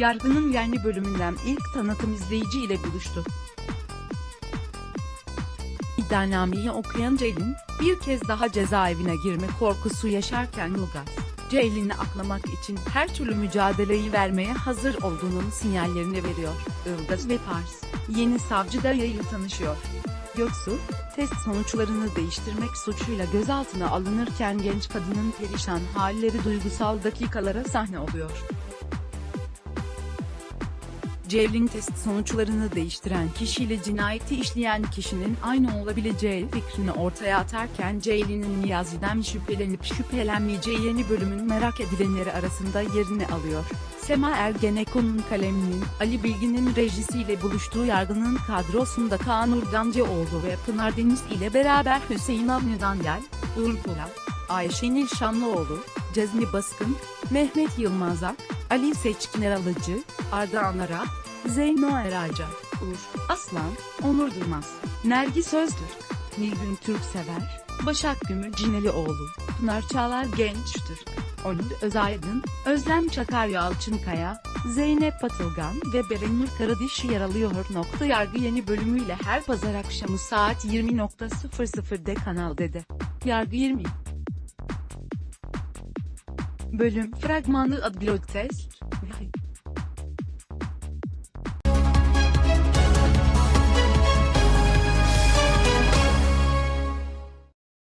Yargının yeni bölümünden ilk tanıtım izleyici ile buluştu. İddianameyi okuyan Ceylin, bir kez daha cezaevine girme korkusu yaşarken Ilgaz, Ceylin'i aklamak için her türlü mücadeleyi vermeye hazır olduğunun sinyallerini veriyor. Ilgaz ve Pars, yeni savcı Daya ile tanışıyor. Göksu, test sonuçlarını değiştirmek suçuyla gözaltına alınırken genç kadının perişan halleri duygusal dakikalara sahne oluyor. Ceylin test sonuçlarını değiştiren kişiyle cinayeti işleyen kişinin aynı olabileceği fikrini ortaya atarken Ceylin'in Niyazi'den şüphelenip şüphelenmeyeceği yeni bölümün merak edilenleri arasında yerini alıyor. Sema Ergenekon'un kaleminin, Ali Bilgin'in rejisiyle buluştuğu yargının kadrosunda Kaan Urgancıoğlu ve Pınar Deniz ile beraber Hüseyin Avni Dangel, Uğur Polat, Ayşenil Şamlıoğlu, Cezmi Baskın, Mehmet Yılmazak, Ali Seçkiner Alıcı, Arda Anara, Zeyno Eraca, Uğur, Aslan, Onur Durmaz, Nergis Öztürk, Nilgün Türksever, Başak Gümül Cinelioğlu, Pınar Çağlar Genç Türk, Onur Özaydın, Özlem Çakar Yalçınkaya, Zeynep Patılgan ve Berenur Karadiş yer. Nokta Yargı yeni bölümüyle her pazar akşamı saat 20.00'de Kanal D'de. Yargı 20 bölüm. Fragmanı adlı